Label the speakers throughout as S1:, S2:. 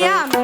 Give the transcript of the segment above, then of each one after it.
S1: yeah.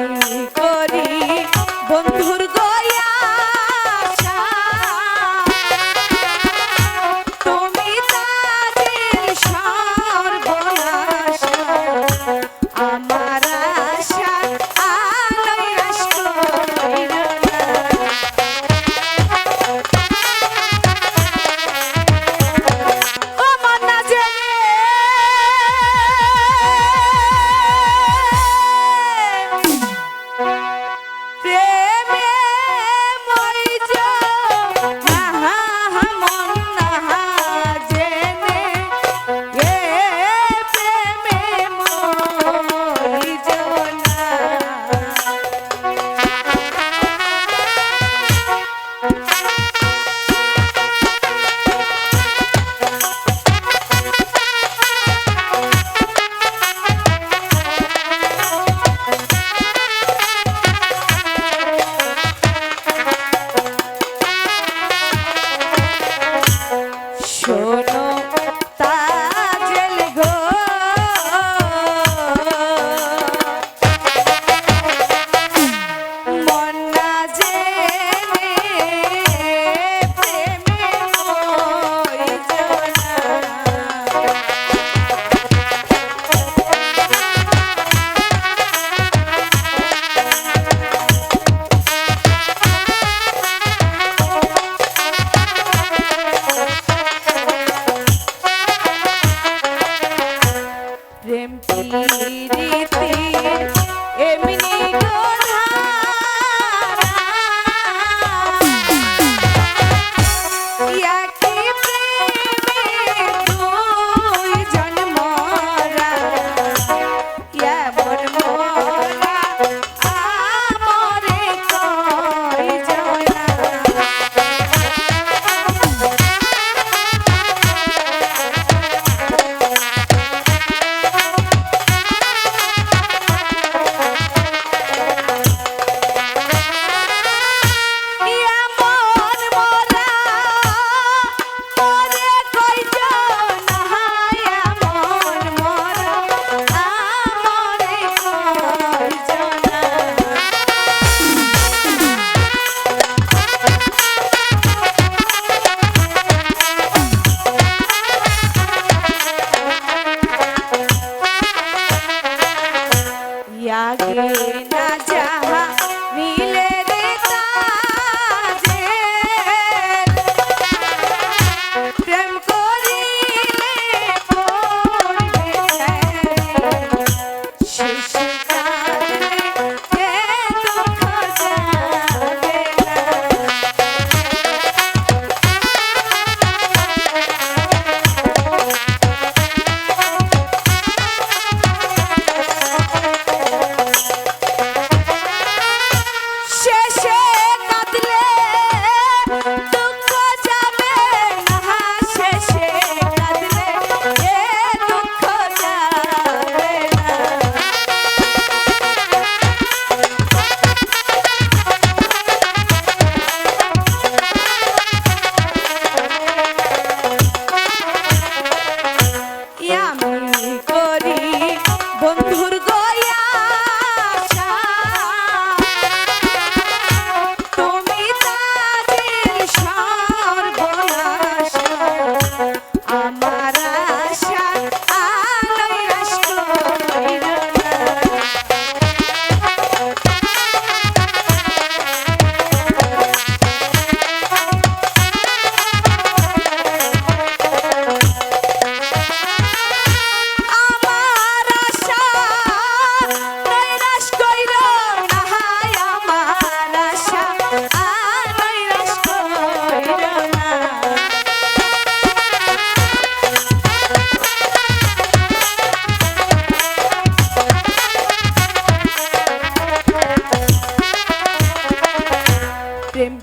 S1: প্রেম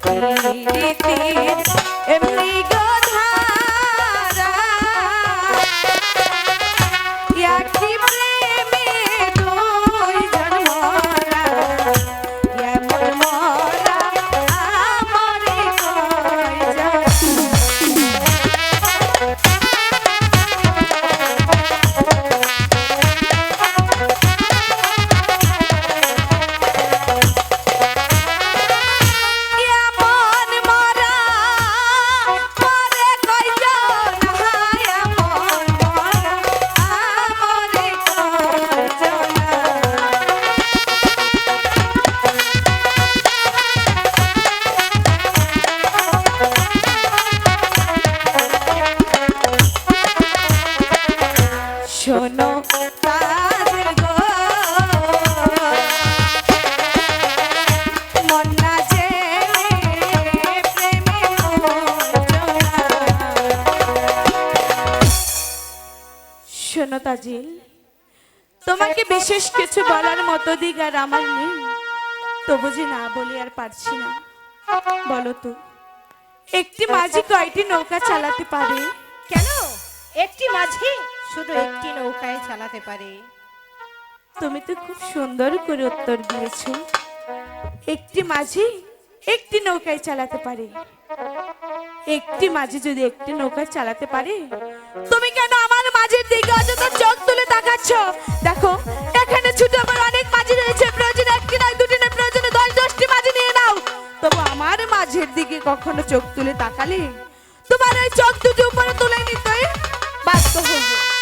S1: প্রীতি এমনি গধারা শোনো শোনো তাজিল, তোমাকে বিশেষ কিছু বলার মতো দিক আর আমার নেই। তবু যে না বলি আর পারছি না। বলো তো, একটি মাঝি কয়টি নৌকা চালাতে পারে?
S2: কেন? একটি মাঝি? শুধু একটি নৌকায় চালাতে পারে।
S1: তুমি তো খুব সুন্দর করে উত্তর দিয়েছ। একটি মাঝি একটি নৌকায় চালাতে পারে। একটি মাঝি যদি একটি নৌকায় চালাতে পারে, তুমি কেন আমার মাঝির দিকে অযথা চোখ তুলে তাকাচ্ছ? দেখো, এখানে ছোট আমার অনেক মাঝি রয়েছে। প্রয়োজনে একটি নয়, দুটি নয়, প্রয়োজনে দশ, দশটি মাঝি নিয়ে নাও। তবু আমার মাঝের দিকে কখনো চোখ তুলে তাকালে তোমার এই চোখ দুটি উপরে তুলে নিতে বাধ্য হব